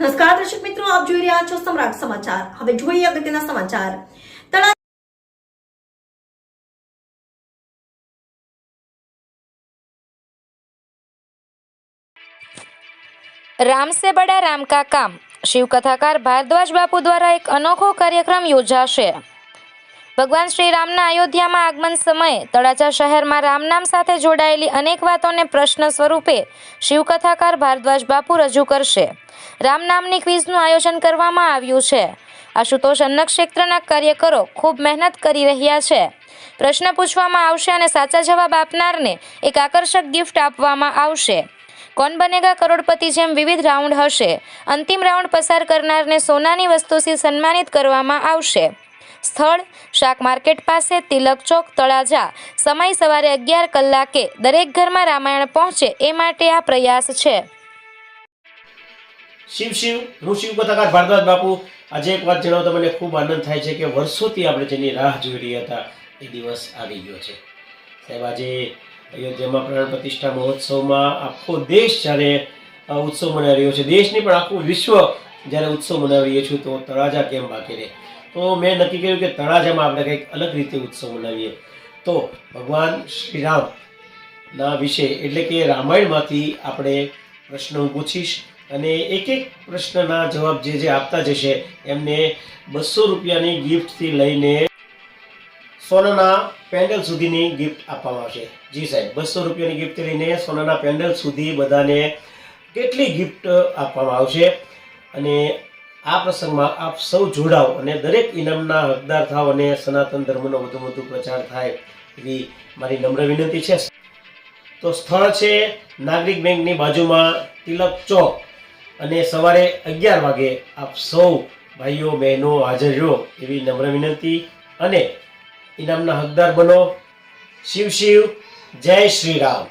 નમસ્કાર દર્શક મિત્રો, આપ જોઈ રહ્યા છો સમ્રાટ સમાચાર. હવે જોઈએ અગત્યના સમાચાર. તળા રામ સે બડા રામ કા કામ. શિવકથાકાર ભારદ્વાજ બાપુ દ્વારા એક અનોખો કાર્યક્રમ યોજાશે. ભગવાન શ્રી રામના અયોધ્યામાં આગમન સમયે તળાજા શહેરમાં રામનામ સાથે જોડાયેલી અનેક વાતોને પ્રશ્ન સ્વરૂપે શિવકથાકાર ભારદ્વાજ બાપુ રજૂ કરશે. રામ નામની ક્વિઝનું આયોજન કરવામાં આવ્યું છે. આશુતોષ અન્ન ક્ષેત્રના કાર્યકરો ખૂબ મહેનત કરી રહ્યા છે. પ્રશ્ન પૂછવામાં આવશે અને સાચા જવાબ આપનારને એક આકર્ષક ગિફ્ટ આપવામાં આવશે. કોણ બનેગા કરોડપતિ જેમ વિવિધ રાઉન્ડ હશે. અંતિમ રાઉન્ડ પસાર કરનારને સોનાની વસ્તુથી સન્માનિત કરવામાં આવશે. સ્થળ, શાક માર્કેટ પાસે, તિલક ચોક, તળાજા. સમય સવારે અગિયાર કલાકે દરેક ઘરમાં રામાયણ પહોંચે એ માટે આ પ્રયાસ છે. શિવ શિવ. હું શિવ કથાકાર ભારદ્વાજ બાપુ. આજે એક વાત જણાવતા મને ખૂબ આનંદ થાય છે કે વર્ષોથી આપણે જેની રાહ જોઈ રહ્યા હતા, એ દિવસ આવી ગયો છે. સાહેબ, આજે અયોધ્યામાં પ્રાણ પ્રતિષ્ઠા મહોત્સવમાં આખો દેશ જ્યારે ઉત્સવ મનાવી રહ્યો છે. દેશની પણ આખું વિશ્વ જ્યારે ઉત્સવ મનાવીએ છીએ તો તળાજા કેમ બાકી રહે તો મેં નક્કી કર્યું કે તળાજામાં આપણે કંઈક અલગ રીતે ઉત્સવ મનાવીએ. તો ભગવાન શ્રી રામના વિશે, એટલે કે રામાયણમાંથી આપણે પ્રશ્નો પૂછીશ અને એક એક પ્રશ્નના જવાબ જે જે આપતા જશે, એમને બસો રૂપિયાની ગિફ્ટથી લઈને સોનાના પેન્ડલ સુધીની ગિફ્ટ આપવામાં આવશે. જી સાહેબ, બસો રૂપિયાની ગિફ્ટ લઈને સોનાના પેન્ડલ સુધી બધાને કેટલી ગિફ્ટ આપવામાં આવશે? અને આ પ્રસંગમાં આપ સૌ જોડાઓ અને દરેક ઇનામના હકદાર થાવ અને સનાતન ધર્મનો વધુ વધુ પ્રચાર થાય એવી મારી નમ્ર વિનંતી છે. તો સ્થળ છે નાગરિક બેંકની બાજુમાં તિલક ચોક અને સવારે અગિયાર વાગે આપ સૌ ભાઈઓ, બહેનો હાજર રહો એવી નમ્ર વિનંતી અને ઇનામના હકદાર બનો. શિવ શિવ, જય શ્રી રામ.